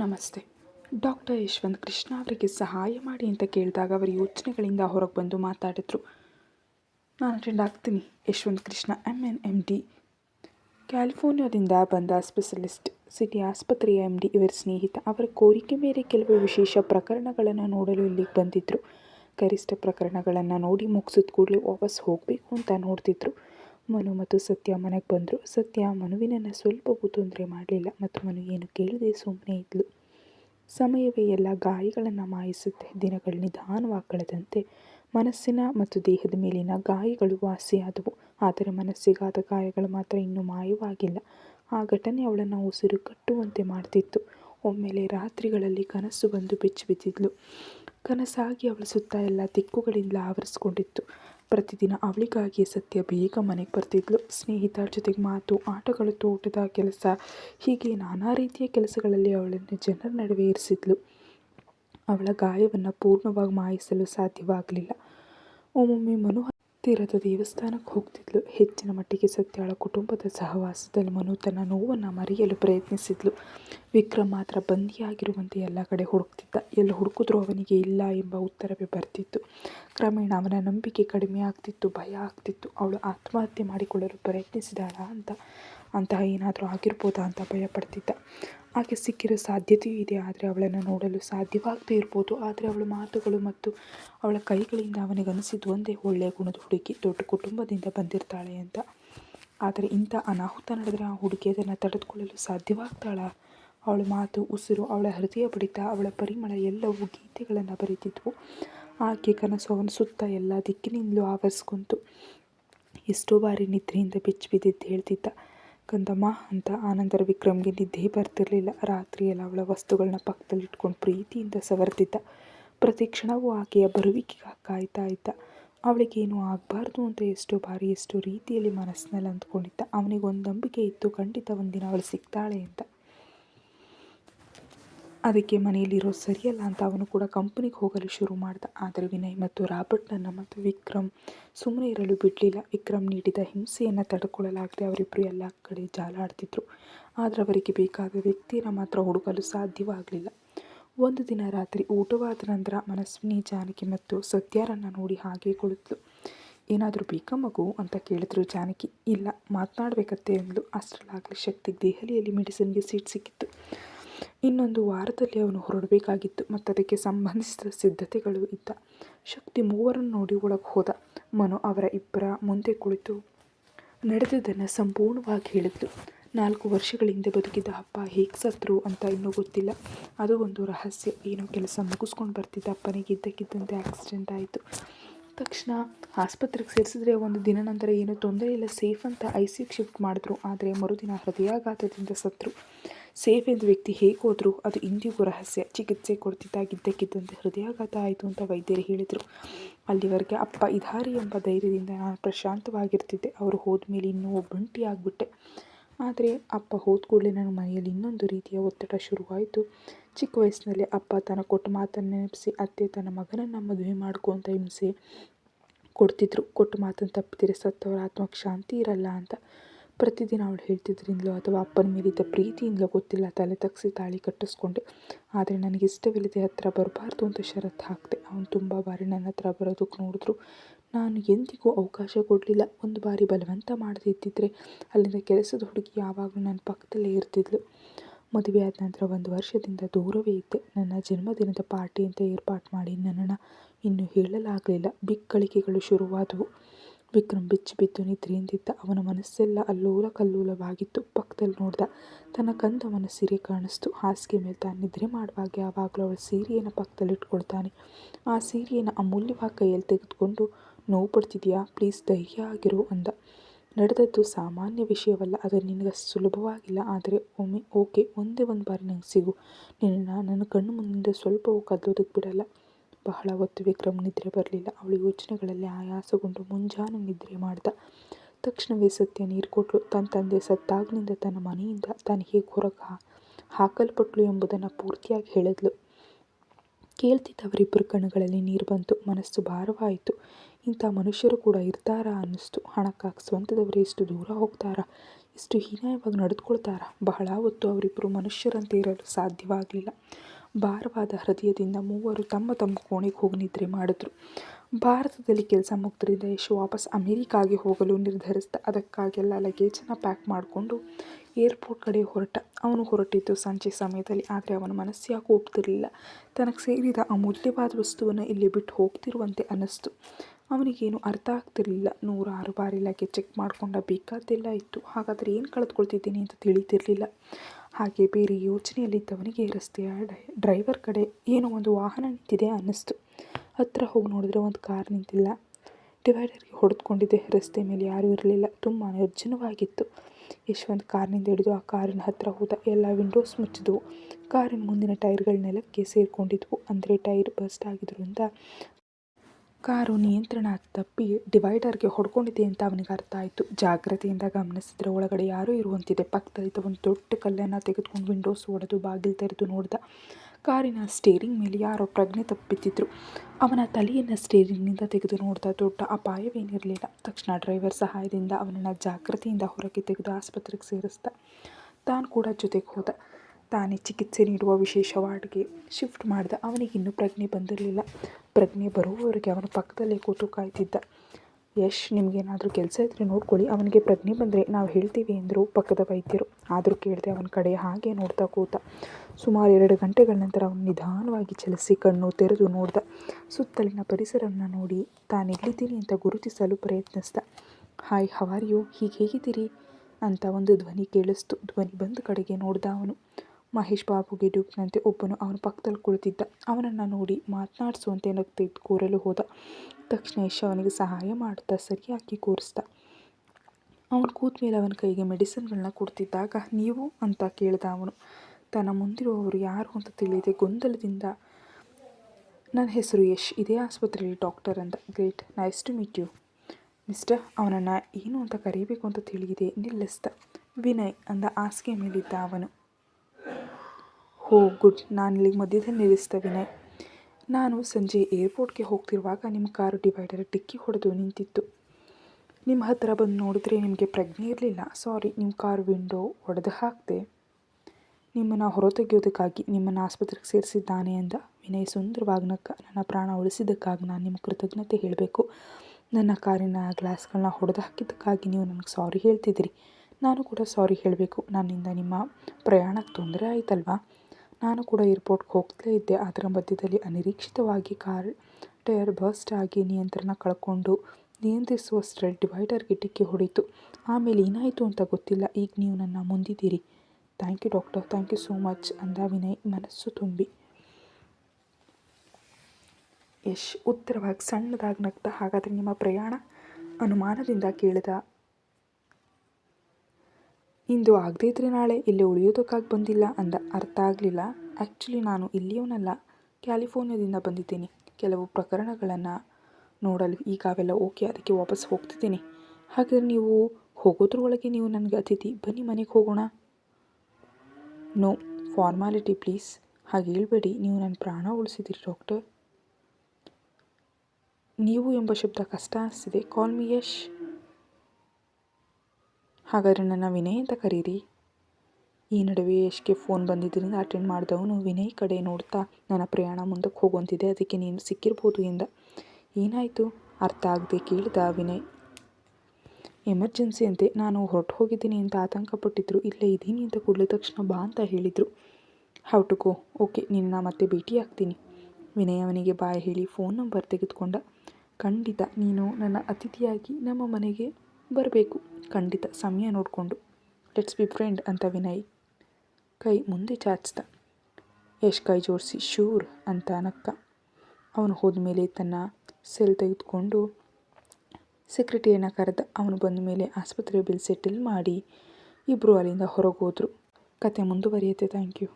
ನಮಸ್ತೆ. ಡಾಕ್ಟರ್ ಯಶವಂತ್ ಕೃಷ್ಣ ಅವರಿಗೆ ಸಹಾಯ ಮಾಡಿ ಅಂತ ಕೇಳಿದಾಗ ಅವರು ಯೋಚನೆಗಳಿಂದ ಹೊರಗೆ ಬಂದು ಮಾತಾಡಿದರು. ನಾನು ಅಟೆಂಡ್ ಆಗ್ತೀನಿ. Yashwant Krishna M N M D ಕ್ಯಾಲಿಫೋರ್ನಿಯಾದಿಂದ ಬಂದ ಸ್ಪೆಷಲಿಸ್ಟ್, ಸಿಟಿ ಆಸ್ಪತ್ರೆಯ ಎಂ ಡಿ ಇವರ ಸ್ನೇಹಿತ. ಅವರ ಕೋರಿಕೆ ಮೇರೆ ಕೆಲವು ವಿಶೇಷ ಪ್ರಕರಣಗಳನ್ನು ನೋಡಲು ಇಲ್ಲಿಗೆ ಬಂದಿದ್ದರು ಗರಿಷ್ಠ ಪ್ರಕರಣಗಳನ್ನು ನೋಡಿ ಮುಗಿಸಿದ ಕೂಡಲೇ ವಾಪಸ್ ಹೋಗಬೇಕು ಅಂತ ನೋಡ್ತಿದ್ರು. ಮನು ಮತ್ತು ಸತ್ಯ ಮನೆಗೆ ಬಂದರು. ಸತ್ಯ ಮನುವಿನನ್ನು ಸ್ವಲ್ಪವೂ ತೊಂದರೆ ಮಾಡಲಿಲ್ಲ ಮತ್ತು ಮನು ಏನು ಕೇಳದೆ ಸುಮ್ಮನೆ ಇದ್ಲು. ಸಮಯವೇ ಎಲ್ಲ ಗಾಯಗಳನ್ನು ಮಾಯಿಸುತ್ತೆ. ದಿನಗಳು ನಿಧಾನವಾಗಿ ಕಳೆದಂತೆ ಮನಸ್ಸಿನ ಮತ್ತು ದೇಹದ ಮೇಲಿನ ಗಾಯಗಳು ವಾಸಿಯಾದವು. ಆದರೆ ಮನಸ್ಸಿಗಾದ ಗಾಯಗಳು ಮಾತ್ರ ಇನ್ನೂ ಮಾಯವಾಗಿಲ್ಲ. ಆ ಘಟನೆ ಅವಳನ್ನು ಉಸಿರು ಕಟ್ಟುವಂತೆ ಮಾಡ್ತಿತ್ತು. ಒಮ್ಮೆಲೆ ರಾತ್ರಿಗಳಲ್ಲಿ ಕನಸು ಬಂದು ಬೆಚ್ಚಿ ಬಿದ್ದಿದ್ಲು. ಕನಸಾಗಿ ಅವಳ ಸುತ್ತ ಎಲ್ಲ ದಿಕ್ಕುಗಳಿಂದ ಆವರಿಸ್ಕೊಂಡಿತ್ತು. ಪ್ರತಿದಿನ ಅವಳಿಗಾಗಿ ಸತ್ಯ ಬೇಗ ಮನೆಗೆ ಬರ್ತಿದ್ಲು. ಸ್ನೇಹಿತರ ಜೊತೆಗೆ ಮಾತು, ಆಟಗಳು, ತೋಟದ ಕೆಲಸ, ಹೀಗೆ ನಾನಾ ರೀತಿಯ ಕೆಲಸಗಳಲ್ಲಿ ಅವಳನ್ನು ಜನರ ನಡುವೆ ಇರಿಸಿದ್ಲು. ಅವಳ ಗಾಯವನ್ನು ಪೂರ್ಣವಾಗಿ ಮಾಯಿಸಲು ಸಾಧ್ಯವಾಗಲಿಲ್ಲ. ಒಮ್ಮೊಮ್ಮೆ ಮನು ತೀರದ ದೇವಸ್ಥಾನಕ್ಕೆ ಹೋಗ್ತಿದ್ಲು. ಹೆಚ್ಚಿನ ಮಟ್ಟಿಗೆ ಸತ್ಯಾಳ ಕುಟುಂಬದ ಸಹವಾಸದಲ್ಲಿ ಮನು ತನ್ನ ನೋವನ್ನು ಮರೆಯಲು ಪ್ರಯತ್ನಿಸಿದ್ಲು. ವಿಕ್ರಮ್ ಮಾತ್ರ ಬಂದಿಯಾಗಿರುವಂತೆ ಎಲ್ಲ ಕಡೆ ಹುಡುಕ್ತಿದ್ದ. ಎಲ್ಲಿ ಹುಡುಕಿದ್ರೂ ಅವನಿಗೆ ಇಲ್ಲ ಎಂಬ ಉತ್ತರವೇ ಬರ್ತಿತ್ತು. ಕ್ರಮೇಣ ಅವನ ನಂಬಿಕೆ ಕಡಿಮೆ ಆಗ್ತಿತ್ತು, ಭಯ ಆಗ್ತಿತ್ತು. ಅವಳು ಆತ್ಮಹತ್ಯೆ ಮಾಡಿಕೊಳ್ಳಲು ಪ್ರಯತ್ನಿಸಿದಾಳ ಅಂತ ಅಂತಹ ಏನಾದರೂ ಆಗಿರ್ಬೋದಾ ಅಂತ ಭಯಪಡ್ತಿದ್ದ ಆಕೆ ಸಿಕ್ಕಿರೋ ಸಾಧ್ಯತೆಯೂ ಇದೆ, ಆದರೆ ಅವಳನ್ನು ನೋಡಲು ಸಾಧ್ಯವಾಗದೇ ಇರ್ಬೋದು. ಆದರೆ ಅವಳ ಮಾತುಗಳು ಮತ್ತು ಅವಳ ಕೈಗಳಿಂದ ಅವನಿಗನಿಸಿದ್ದು ಒಂದೇ ಒಳ್ಳೆಯ ಗುಣದ ಹುಡುಗಿ, ದೊಡ್ಡ ಕುಟುಂಬದಿಂದ ಬಂದಿರ್ತಾಳೆ ಅಂತ. ಆದರೆ ಇಂಥ ಅನಾಹುತ ನಡೆದರೆ ಆ ಹುಡುಗಿ ಅದನ್ನು ತಡೆದುಕೊಳ್ಳಲು ಸಾಧ್ಯವಾಗ್ತಾಳ? ಅವಳ ಮಾತು, ಉಸಿರು, ಅವಳ ಹೃದಯ ಬಡಿತ, ಅವಳ ಪರಿಮಳ ಎಲ್ಲವೂ ಗೀತೆಗಳನ್ನು ಬರೀತಿದ್ವು ಆಕೆ ಕನಸು ಅವನ ಸುತ್ತ ಎಲ್ಲ ದಿಕ್ಕಿನಿಂದಲೂ ಆವರಿಸ್ಕೊಂತು. ಎಷ್ಟೋ ಬಾರಿ ನಿದ್ರೆಯಿಂದ ಬೆಚ್ಚಿ ಬಿದ್ದಿದ್ದು ಹೇಳ್ತಿದ್ದ. ಕಂದಮ್ಮ, ಅಂತ ಆನಂದರ ವಿಕ್ರಮ್ಗೆ ನಿದ್ದೆ ಬರ್ತಿರಲಿಲ್ಲ. ರಾತ್ರಿಯೆಲ್ಲ ಅವಳ ವಸ್ತುಗಳನ್ನ ಪಕ್ಕದಲ್ಲಿ ಇಟ್ಕೊಂಡು ಪ್ರೀತಿಯಿಂದ ಸವರ್ತಿದ್ದ. ಪ್ರತಿ ಕ್ಷಣವೂ ಆಕೆಯ ಬರುವಿಕೆಗೆ ಕಾಯ್ತಾ ಇದ್ದ. ಅವಳಿಗೇನು ಆಗಬಾರ್ದು ಅಂತ ಎಷ್ಟೋ ಬಾರಿ ಎಷ್ಟೋ ರೀತಿಯಲ್ಲಿ ಮನಸ್ಸಿನಲ್ಲಿ ಅಂದ್ಕೊಂಡಿದ್ದ. ಅವನಿಗೊಂದು ನಂಬಿಕೆ ಇತ್ತು, ಖಂಡಿತ ಒಂದಿನ ಅವಳು ಸಿಗ್ತಾಳೆ ಅಂತ. ಅದಕ್ಕೆ ಮನೆಯಲ್ಲಿರೋ ಸರಿಯಲ್ಲ ಅಂತ ಅವನು ಕೂಡ ಕಂಪನಿಗೆ ಹೋಗಲು ಶುರು ಮಾಡ್ದ. ಆದರೆ ವಿನಯ್ ಮತ್ತು ರಾಬರ್ಟ್ನನ್ನು ಮತ್ತು ವಿಕ್ರಮ್ ಸುಮ್ಮನೆ ಇರಲು ಬಿಡಲಿಲ್ಲ. ವಿಕ್ರಮ್ ನೀಡಿದ ಹಿಂಸೆಯನ್ನು ತಡ್ಕೊಳ್ಳಲಾಗದೆ ಅವರಿಬ್ಬರು ಎಲ್ಲ ಕಡೆ ಜಾಲಾಡ್ತಿದ್ರು. ಆದರೆ ಅವರಿಗೆ ಬೇಕಾದ ವ್ಯಕ್ತಿಯನ್ನು ಮಾತ್ರ ಹುಡುಕಲು ಸಾಧ್ಯವಾಗಲಿಲ್ಲ. ಒಂದು ದಿನ ರಾತ್ರಿ ಊಟವಾದ ನಂತರ ಮನಸ್ವಿನಿ, ಜಾನಕಿ ಮತ್ತು ಸತ್ಯಾರನ್ನು ನೋಡಿ ಹಾಗೆ ಕುಳಿತಳು. ಏನಾದರೂ ಬೇಕಾ ಮಗು? ಅಂತ ಕೇಳಿದ್ರು ಜಾನಕಿ. ಇಲ್ಲ, ಮಾತನಾಡಬೇಕತ್ತೆ ಎಂದು ಅಷ್ಟರಲ್ಲಾಗಲಿ ಶಕ್ತಿಗೆ ದೆಹಲಿಯಲ್ಲಿ ಮೆಡಿಸಿನ್ಗೆ ಸೀಟ್ ಸಿಕ್ಕಿತ್ತು. ಇನ್ನೊಂದು ವಾರದಲ್ಲಿ ಅವನು ಹೊರಡಬೇಕಾಗಿತ್ತು ಮತ್ತು ಅದಕ್ಕೆ ಸಂಬಂಧಿಸಿದ ಸಿದ್ಧತೆಗಳು ಇದ್ದ. ಶಕ್ತಿ ಮೂವರನ್ನು ನೋಡಿ ಒಳಗೆ ಹೋದ. ಮನು ಅವರ ಇಬ್ಬರ ಮುಂದೆ ಕುಳಿತು ನಡೆದದನ್ನು ಸಂಪೂರ್ಣವಾಗಿ ಹೇಳಿದ್ಲು. ನಾಲ್ಕು ವರ್ಷಗಳ ಹಿಂದೆ ಬದುಕಿದ್ದ ಅಪ್ಪ ಹೇಗೆ ಸತ್ರು ಅಂತ ಇನ್ನೂ ಗೊತ್ತಿಲ್ಲ. ಅದು ಒಂದು ರಹಸ್ಯ. ಏನೋ ಕೆಲಸ ಮುಗಿಸ್ಕೊಂಡು ಬರ್ತಿದ್ದ ಅಪ್ಪನಿಗೆ ಇದ್ದಕ್ಕಿದ್ದಂತೆ ಆಕ್ಸಿಡೆಂಟ್ ಆಯಿತು. ತಕ್ಷಣ ಆಸ್ಪತ್ರೆಗೆ ಸೇರಿಸಿದ್ರೆ ಒಂದು ದಿನ ನಂತರ ಏನೂ ತೊಂದರೆ ಇಲ್ಲ ಸೇಫ್ ಅಂತ ಐ ಸಿಗೆ ಶಿಫ್ಟ್ ಮಾಡಿದ್ರು. ಆದರೆ ಮರುದಿನ ಹೃದಯಾಘಾತದಿಂದ ಸತ್ರು. ಸೇಫ್ ಎಂದ ವ್ಯಕ್ತಿ ಹೇಗೆ ಹೋದ್ರು ಅದು ಇಂದಿಗೂ ರಹಸ್ಯ. ಚಿಕಿತ್ಸೆ ಕೊಡ್ತಿದ್ದಾಗಿದ್ದಕ್ಕಿದ್ದಂತೆ ಹೃದಯಾಘಾತ ಆಯಿತು ಅಂತ ವೈದ್ಯರು ಹೇಳಿದರು. ಅಲ್ಲಿವರೆಗೆ ಅಪ್ಪ ಇದಾರಿ ಎಂಬ ಧೈರ್ಯದಿಂದ ನಾನು ಪ್ರಶಾಂತವಾಗಿರ್ತಿದ್ದೆ. ಅವರು ಹೋದ ಮೇಲೆ ಇನ್ನೂ ಒಬ್ಬಂಟಿ ಆಗಿಬಿಟ್ಟೆ. ಆದರೆ ಅಪ್ಪ ಹೋದ ಕೂಡಲೇ ನನ್ನ ಮನೆಯಲ್ಲಿ ಇನ್ನೊಂದು ರೀತಿಯ ಒತ್ತಡ ಶುರುವಾಯಿತು. ಚಿಕ್ಕ ವಯಸ್ಸಿನಲ್ಲಿ ಅಪ್ಪ ತನ್ನ ಕೊಟ್ಟ ಮಾತನ್ನು ನೆನಪಿಸಿ, ಅತ್ತೆ ತನ್ನ ಮಗನನ್ನು ಮದುವೆ ಮಾಡ್ಕೊಂತ ಹಿಂಸೆ ಕೊಡ್ತಿದ್ರು. ಕೊಟ್ಟು ಮಾತನ್ನು ತಪ್ಪಿದರೆ ಸತ್ತವರ ಆತ್ಮಕ್ಕೆ ಶಾಂತಿ ಇರಲ್ಲ ಅಂತ. ಪ್ರತಿದಿನ ಅವಳು ಹೇಳ್ತಿದ್ರಿಂದಲೋ ಅಥವಾ ಅಪ್ಪನ ಮೇಲಿದ್ದ ಪ್ರೀತಿಯಿಂದಲೋ ಗೊತ್ತಿಲ್ಲ, ತಲೆ ತಗ್ಸಿ ತಾಳಿ ಕಟ್ಟಿಸ್ಕೊಂಡೆ. ಆದರೆ ನನಗೆ ಇಷ್ಟವಿಲ್ಲದೆ ಹತ್ತಿರ ಬರಬಾರ್ದು ಅಂತ ಷರತ್ತು ಹಾಕಿದೆ. ಅವನು ತುಂಬ ಬಾರಿ ನನ್ನ ಹತ್ರ ಬರೋದಕ್ಕೆ ನೋಡಿದ್ರು. ನಾನು ಎಂದಿಗೂ ಅವಕಾಶ ಕೊಡಲಿಲ್ಲ. ಒಂದು ಬಾರಿ ಬಲವಂತ ಮಾಡದಿದ್ದಿದ್ರೆ ಅಲ್ಲಿಂದ ಕೆಲಸದ ಹುಡುಗಿ ಯಾವಾಗಲೂ ನನ್ನ ಪಕ್ಕದಲ್ಲೇ ಇರ್ತಿದ್ಲು. ಮದುವೆ ಆದ ನಂತರ ಒಂದು ವರ್ಷದಿಂದ ದೂರವೇ ಇದ್ದೆ. ನನ್ನ ಜನ್ಮದಿನದ ಪಾರ್ಟಿ ಅಂತ ಏರ್ಪಾಟ್ ಮಾಡಿ ನನ್ನನ್ನು ಇನ್ನೂ ಹೇಳಲಾಗಲಿಲ್ಲ. ಬಿಕ್ಕಳಿಕೆಗಳು ಶುರುವಾದವು. ವಿಕ್ರಮ್ ಬಿಚ್ಚಿ ಬಿದ್ದು ನಿದ್ರೆಯಿಂದಿದ್ದ ಅವನ ಮನಸ್ಸೆಲ್ಲ ಅಲ್ಲೋಲ ಕಲ್ಲೋಲವಾಗಿತ್ತು. ಪಕ್ಕದಲ್ಲಿ ನೋಡ್ದ ತನ್ನ ಕಂದವನ ಸೀರೆ ಕಾಣಿಸ್ತು. ಹಾಸಿಗೆ ಮೇಲೆ ನಿದ್ರೆ ಮಾಡುವಾಗ ಯಾವಾಗಲೂ ಅವಳ ಸೀರೆಯನ್ನು ಪಕ್ಕದಲ್ಲಿ ಇಟ್ಕೊಳ್ತಾನೆ. ಆ ಸೀರೆಯನ್ನು ಅಮೂಲ್ಯವಾಗಿ ಕೈಯಲ್ಲಿ ತೆಗೆದುಕೊಂಡು, ನೋವು ಪಡ್ತಿದೀಯಾ? ಪ್ಲೀಸ್ ಧೈರ್ಯ ಆಗಿರು ಅಂದ. ನಡೆದದ್ದು ಸಾಮಾನ್ಯ ವಿಷಯವಲ್ಲ. ಅದು ನಿನಗೆ ಸುಲಭವಾಗಿಲ್ಲ. ಆದರೆ ಒಮ್ಮೆ, ಓಕೆ, ಒಂದೇ ಒಂದು ಬಾರಿ ನಂಗೆ ಸಿಗು. ನಿನ್ನ, ನನ್ನ ಕಣ್ಣು ಮುಂದೆ ಸ್ವಲ್ಪವೂ ಕದ್ದೋದಕ್ಕೆ ಬಿಡಲ್ಲ. ಬಹಳ ಹೊತ್ತು ವಿಕ್ರಮ್ ನಿದ್ರೆ ಬರಲಿಲ್ಲ. ಅವಳು ಯೋಚನೆಗಳಲ್ಲಿ ಆಯಾಸಗೊಂಡು ಮುಂಜಾನೆ ನಿದ್ರೆ ಮಾಡ್ದ. ತಕ್ಷಣವೇ ಸತ್ಯ ನೀರು ಕೊಟ್ಟಳು ತನ್ನ ತಂದೆ ಸತ್ತಾಗ್ನಿಂದ ತನ್ನ ಮನೆಯಿಂದ ತಾನು ಹೇಗೆ ಹೊರಗೆ ಹಾಕಲ್ಪಟ್ಲು ಎಂಬುದನ್ನು ಪೂರ್ತಿಯಾಗಿ ಹೇಳಿದ್ಲು. ಕೇಳ್ತಿದ್ದ ಅವರಿಬ್ಬರು ಕಣ್ಣುಗಳಲ್ಲಿ ನೀರು ಬಂತು. ಮನಸ್ಸು ಭಾರವಾಯಿತು. ಇಂಥ ಮನುಷ್ಯರು ಕೂಡ ಇರ್ತಾರಾ ಅನ್ನಿಸ್ತು. ಹಣಕ್ಕಾಗಿ ಸ್ವಂತದವರು ಎಷ್ಟು ದೂರ ಹೋಗ್ತಾರಾ? ಇಷ್ಟು ಹೀನಾಯವಾಗಿ ನಡೆದುಕೊಳ್ತಾರಾ? ಬಹಳ ಹೊತ್ತು ಅವರಿಬ್ಬರು ಮನುಷ್ಯರಂತೆ ಇರಲು ಸಾಧ್ಯವಾಗಲಿಲ್ಲ. ಭಾರವಾದ ಹೃದಯದಿಂದ ಮೂವರು ತಮ್ಮ ತಮ್ಮ ಕೋಣೆಗೆ ಹೋಗಿ ನಿದ್ರೆ ಮಾಡಿದ್ರು. ಭಾರತದಲ್ಲಿ ಕೆಲಸ ಮುಗ್ದ್ರಿಂದ ಯಶ್ ವಾಪಸ್ ಅಮೇರಿಕಾಗೆ ಹೋಗಲು ನಿರ್ಧರಿಸಿದ. ಅದಕ್ಕಾಗೆಲ್ಲ ಲಗೇಜನ್ನು ಪ್ಯಾಕ್ ಮಾಡಿಕೊಂಡು ಏರ್ಪೋರ್ಟ್ ಕಡೆ ಹೊರಟ. ಅವನು ಹೊರಟಿದ್ದು ಸಂಜೆ ಸಮಯದಲ್ಲಿ, ಆದರೆ ಅವನ ಮನಸ್ಸು ಯಾಕೋ ಒಪ್ತಿರಲಿಲ್ಲ. ತನಗೆ ಸೇರಿದ ಅಮೂಲ್ಯವಾದ ವಸ್ತುವನ್ನು ಇಲ್ಲಿ ಬಿಟ್ಟು ಹೋಗ್ತಿರುವಂತೆ ಅನ್ನಿಸ್ತು. ಅವನಿಗೇನು ಅರ್ಥ ಆಗ್ತಿರಲಿಲ್ಲ. ನೂರಾರು ಬಾರಿ ಲಗೇಜ್ ಚೆಕ್ ಮಾಡಿಕೊಂಡ ಬೇಕಾದ್ದೆಲ್ಲ ಇತ್ತು. ಹಾಗಾದರೆ ಏನು ಕಳೆದುಕೊಳ್ತಿದ್ದೀನಿ ಅಂತ ತಿಳಿತಿರಲಿಲ್ಲ. ಹಾಗೆ ಬೇರೆ ಯೋಚನೆಯಲ್ಲಿದ್ದವನಿಗೆ ರಸ್ತೆಯ ಡ್ರೈವರ್ ಕಡೆ ಏನೋ ಒಂದು ವಾಹನ ನಿಂತಿದೆ ಅನ್ನಿಸ್ತು. ಹತ್ತಿರ ಹೋಗಿ ನೋಡಿದ್ರೆ ಒಂದು ಕಾರ್ ನಿಂತಿಲ್ಲ. ಡಿವೈಡರ್ಗೆ ಹೊಡೆದುಕೊಂಡಿದ್ದೆ. ರಸ್ತೆ ಮೇಲೆ ಯಾರೂ ಇರಲಿಲ್ಲ. ತುಂಬ ನಿರ್ಜನವಾಗಿತ್ತು ಯಶವಂತ್ ಕಾರ್ನಿಂದ ಹಿಡಿದು ಆ ಕಾರಿನ ಹತ್ತಿರ ಹೋದ. ಎಲ್ಲ ವಿಂಡೋಸ್ ಮುಚ್ಚಿದವು. ಕಾರಿನ ಮುಂದಿನ ಟೈರ್ಗಳ ನೆಲಕ್ಕೆ ಸೇರಿಕೊಂಡಿದ್ವು. ಅಂದರೆ ಟೈರ್ ಬಸ್ಟ್ ಆಗಿದ್ದರಿಂದ ಕಾರು ನಿಯಂತ್ರಣ ತಪ್ಪಿ ಡಿವೈಡರ್ಗೆ ಹೊಡ್ಕೊಂಡಿದೆ ಅಂತ ಅವನಿಗೆ ಅರ್ಥ ಆಯಿತು. ಜಾಗ್ರತೆಯಿಂದ ಗಮನಿಸಿದ್ರೆ ಒಳಗಡೆ ಯಾರೂ ಇರುವಂತಿದೆ. ಪಕ್ಕದಲ್ಲಿದ್ದ ಒಂದು ದೊಡ್ಡ ಕಲ್ಲನ್ನು ತೆಗೆದುಕೊಂಡು ವಿಂಡೋಸ್ ಒಡೆದು ಬಾಗಿಲು ತೆರೆದು ನೋಡಿದ. ಕಾರಿನ ಸ್ಟೇರಿಂಗ್ ಮೇಲೆ ಯಾರೋ ಪ್ರಜ್ಞೆ ತಪ್ಪಿದ್ದಿದ್ರು ಅವನ ತಲೆಯನ್ನು ಸ್ಟೇರಿಂಗ್ನಿಂದ ತೆಗೆದು ನೋಡಿದ. ದೊಡ್ಡ ಅಪಾಯವೇನಿರಲಿಲ್ಲ. ತಕ್ಷಣ ಡ್ರೈವರ್ ಸಹಾಯದಿಂದ ಅವನನ್ನು ಜಾಗ್ರತೆಯಿಂದ ಹೊರಗೆ ತೆಗೆದು ಆಸ್ಪತ್ರೆಗೆ ಸೇರಿಸ್ದ. ತಾನು ಕೂಡ ಜೊತೆಗೆ ಹೋದ. ತಾನೇ ಚಿಕಿತ್ಸೆ ನೀಡುವ ವಿಶೇಷ ವಾರ್ಡ್ಗೆ ಶಿಫ್ಟ್ ಮಾಡಿದ. ಅವನಿಗಿನ್ನೂ ಪ್ರಜ್ಞೆ ಬಂದಿರಲಿಲ್ಲ. ಪ್ರಜ್ಞೆ ಬರುವವರೆಗೆ ಅವನ ಪಕ್ಕದಲ್ಲೇ ಕೂತು ಕಾಯ್ತಿದ್ದ. ಯಶ್, ನಿಮಗೇನಾದರೂ ಕೆಲಸ ಇದ್ದರೆ ನೋಡ್ಕೊಳ್ಳಿ. ಅವನಿಗೆ ಪ್ರಜ್ಞೆ ಬಂದರೆ ನಾವು ಹೇಳ್ತೀವಿ ಎಂದರು ಪಕ್ಕದ ವೈದ್ಯರು. ಆದರೂ ಕೇಳಿದೆ ಅವನ ಕಡೆ ಹಾಗೆ ನೋಡ್ತಾ ಕೂತ. ಸುಮಾರು ಎರಡು ಗಂಟೆಗಳ ನಂತರ ಅವನು ನಿಧಾನವಾಗಿ ಚಲಿಸಿ ಕಣ್ಣು ತೆರೆದು ನೋಡ್ದ. ಸುತ್ತಲಿನ ಪರಿಸರವನ್ನು ನೋಡಿ ತಾನೆಲ್ಲಿದ್ದೀನಿ ಅಂತ ಗುರುತಿಸಲು ಪ್ರಯತ್ನಿಸ್ದ. ಹಾಯ್ ಹವಾರಿಯೋ ಹೀಗೆ ಹೇಗಿದ್ದೀರಿ? ಅಂತ ಒಂದು ಧ್ವನಿ ಕೇಳಿಸ್ತು. ಧ್ವನಿ ಬಂದ ಕಡೆಗೆ ನೋಡ್ದ ಅವನು. ಮಹೇಶ್ ಬಾಬುಗೆ ಡ್ಯೂಕ್ನಂತೆ ಒಬ್ಬನು ಅವನ ಪಕ್ಕದಲ್ಲಿ ಕುಳಿತಿದ್ದ. ಅವನನ್ನು ನೋಡಿ ಮಾತನಾಡಿಸುವಂತೆ ನಗ್ತಿದ್ದು ಕೂರಲು ಹೋದ. ತಕ್ಷಣ ಯಶ್ ಅವನಿಗೆ ಸಹಾಯ ಮಾಡುತ್ತಾ ಸರಿಯಾಗಿ ಕೂರಿಸ್ದ. ಅವನು ಕೂತ ಮೇಲೆ ಅವನ ಕೈಗೆ ಮೆಡಿಸಿನ್ಗಳನ್ನ ಕೊಡ್ತಿದ್ದಾಗ, ನೀವು? ಅಂತ ಕೇಳ್ದ ಅವನು. ತನ್ನ ಮುಂದಿರುವವರು ಯಾರು ಅಂತ ತಿಳಿಯದೆ ಗೊಂದಲದಿಂದ ನನ್ನ ಹೆಸರು ಯಶ್. ಇದೇ ಆಸ್ಪತ್ರೆಯಲ್ಲಿ ಡಾಕ್ಟರ್ ಅಂದ. Great. Nice to meet you. Mister, ಅವನನ್ನು ಏನು ಅಂತ ಕರೀಬೇಕು ಅಂತ ತಿಳಿಯದೆ ನಿಲ್ಲಿಸ್ದ. ವಿನಯ್ ಅಂದ. ಹಾಸಿಗೆ ಮೇಲಿದ್ದ ಅವನು. ಹೋ, ಗುಡ್. ನಾನು ಇಲ್ಲಿಗೆ ಮಧ್ಯದಲ್ಲಿ ವಿನಯ್ ನಾನು ಸಂಜೆ ಏರ್ಪೋರ್ಟ್ಗೆ ಹೋಗ್ತಿರುವಾಗ ನಿಮ್ಮ ಕಾರು ಡಿವೈಡರ್ ಡಿಕ್ಕಿ ಹೊಡೆದು ನಿಂತಿತ್ತು. ನಿಮ್ಮ ಹತ್ತಿರ ಬಂದು ನೋಡಿದ್ರೆ ನಿಮಗೆ ಪ್ರಜ್ಞೆ ಇರಲಿಲ್ಲ. ಸಾರಿ ನಿಮ್ಮ ಕಾರ್ ವಿಂಡೋ ಒಡೆದು ಹಾಕಿದೆ. ನಿಮ್ಮನ್ನು ಹೊರತೆಗೆಯೋದಕ್ಕಾಗಿ ನಿಮ್ಮನ್ನು ಆಸ್ಪತ್ರೆಗೆ ಸೇರಿಸಿದ್ದಾನೆ ಅಂದ ವಿನಯ್ ಸುಂದರವಾಗಿ ನಕ್ಕ ನನ್ನ ಪ್ರಾಣ ಉಳಿಸಿದ್ದಕ್ಕಾಗಿ ನಾನು ನಿಮ್ಮ ಕೃತಜ್ಞತೆ ಹೇಳಬೇಕು. ನನ್ನ ಕಾರಿನ ಗ್ಲಾಸ್ಗಳನ್ನ ಹೊಡೆದು ಹಾಕಿದ್ದಕ್ಕಾಗಿ ನೀವು ನನಗೆ ಸಾರಿ ಹೇಳ್ತಿದ್ದೀರಿ. ನಾನು ಕೂಡ ಸಾರಿ ಹೇಳಬೇಕು. ನನ್ನಿಂದ ನಿಮ್ಮ ಪ್ರಯಾಣಕ್ಕೆ ತೊಂದರೆ ಆಯ್ತಲ್ವಾ? ನಾನು ಕೂಡ ಏರ್ಪೋರ್ಟ್ಗೆ ಹೋಗ್ತಲೇ ಇದ್ದೆ. ಅದರ ಮಧ್ಯದಲ್ಲಿ ಅನಿರೀಕ್ಷಿತವಾಗಿ ಕಾರ್ ಟೈರ್ ಬಸ್ಟ್ ಆಗಿ ನಿಯಂತ್ರಣ ಕಳ್ಕೊಂಡು ನಿಯಂತ್ರಿಸುವಷ್ಟರಲ್ಲಿ ಡಿವೈಡರ್ಗೆ ಡಿಕ್ಕಿ ಹೊಡೀತು ಆಮೇಲೆ ಏನಾಯಿತು ಅಂತ ಗೊತ್ತಿಲ್ಲ. ಈಗ ನೀವು ನನ್ನ ಮುಂದಿದ್ದೀರಿ. Thank you doctor thank you so much ಅಂದ ವಿನಯ್ ಮನಸ್ಸು ತುಂಬಿ. ಯಶ್, ಉತ್ತರವಾಗಿ ಸಣ್ಣದಾಗಿ ನಗ್ತಾ ಹಾಗಾದರೆ ನಿಮ್ಮ ಪ್ರಯಾಣ ಅನುಮಾನದಿಂದ ಕೇಳಿದ ಇಂದು ಆಗದೇ ಇದ್ರೆ ನಾಳೆ ಇಲ್ಲಿ ಉಳಿಯೋದಕ್ಕಾಗಿ ಬಂದಿಲ್ಲ ಅಂದ. ಅರ್ಥ ಆಗಲಿಲ್ಲ. ಆ್ಯಕ್ಚುಲಿ ನಾನು ಇಲ್ಲಿಯವನಲ್ಲ, ಕ್ಯಾಲಿಫೋರ್ನಿಯಾದಿಂದ ಬಂದಿದ್ದೀನಿ. ಕೆಲವು ಪ್ರಕರಣಗಳನ್ನು ನೋಡಲು ಈಗ ಅವೆಲ್ಲ ಓಕೆ, ಅದಕ್ಕೆ ವಾಪಸ್ ಹೋಗ್ತಿದ್ದೀನಿ. ಹಾಗಾದರೆ ನೀವು ಹೋಗೋದ್ರೊಳಗೆ ನೀವು ನನಗೆ ಅತಿಥಿ, ಬನ್ನಿ ಮನೆಗೆ ಹೋಗೋಣ. No, formality please. ಹಾಗೆ ಹೇಳ್ಬೇಡಿ, ನೀವು ನನ್ನ ಪ್ರಾಣ ಉಳಿಸಿದ್ದೀರಿ, ಡಾಕ್ಟರ್. ನೀವು ಎಂಬ ಶಬ್ದ ಕಷ್ಟ ಅನಿಸ್ತಿದೆ. ಕಾಲ್ ಮಿ ಯಶ್. ಹಾಗಾದರೆ ನನ್ನ ವಿನಯ್ ಅಂತ ಕರೀರಿ. ಈ ನಡುವೆ ಯಶ್ಗೆ ಫೋನ್ ಬಂದಿದ್ದರಿಂದ ಅಟೆಂಡ್ ಮಾಡಿದವನು ವಿನಯ್ ಕಡೆ ನೋಡ್ತಾ ನನ್ನ ಪ್ರಯಾಣ ಮುಂದಕ್ಕೆ ಹೋಗುವಂತಿದೆ. ಅದಕ್ಕೆ ನೀನು ಸಿಕ್ಕಿರ್ಬೋದು ಎಂದ. ಏನಾಯಿತು? ಅರ್ಥ ಆಗದೆ ಕೇಳಿದ ವಿನಯ್. ಎಮರ್ಜೆನ್ಸಿ ಅಂತೆ ನಾನು ಹೊರಟು ಹೋಗಿದ್ದೀನಿ ಅಂತ ಆತಂಕ ಪಟ್ಟಿದ್ರು ಇಲ್ಲೇ ಇದ್ದೀನಿ ಅಂತ ಕೂಡಲೇ ತಕ್ಷಣ ಬಾ ಅಂತ ಹೇಳಿದರು. How to go. ಓಕೆ, ನಿನ್ನ ಮತ್ತೆ ಭೇಟಿ ಆಗ್ತೀನಿ. ವಿನಯ್ ಅವನಿಗೆ ಬಾಯ್ ಹೇಳಿ ಫೋನ್ ನಂಬರ್ ತೆಗೆದುಕೊಂಡ. ಖಂಡಿತ ನೀನು ನನ್ನ ಅತಿಥಿಯಾಗಿ ನಮ್ಮ ಮನೆಗೆ ಬರಬೇಕು. ಖಂಡಿತ ಸಮಯ ನೋಡಿಕೊಂಡು. ಲೆಟ್ಸ್ ಬಿ ಫ್ರೆಂಡ್ ಅಂತ ವಿನಯ್ ಕೈ ಮುಂದೆ ಚಾಚ್ದ ಯಶ್ ಕೈ ಜೋಡಿಸಿ, ಶೂರ್ ಅಂತ ನಕ್ಕ. ಅವನು ಹೋದ ಮೇಲೆ ತನ್ನ ಸೆಲ್ ತೆಗೆದುಕೊಂಡು ಸೆಕ್ರೆಟರಿಯನ್ನು ಕರೆದ. ಅವನು ಬಂದ ಮೇಲೆ ಆಸ್ಪತ್ರೆ ಬಿಲ್ ಸೆಟಲ್ ಮಾಡಿ ಇಬ್ಬರು ಅಲ್ಲಿಂದ ಹೊರಗೆ ಹೋದರು ಕತೆ ಮುಂದುವರಿಯುತ್ತೆ. Thank you.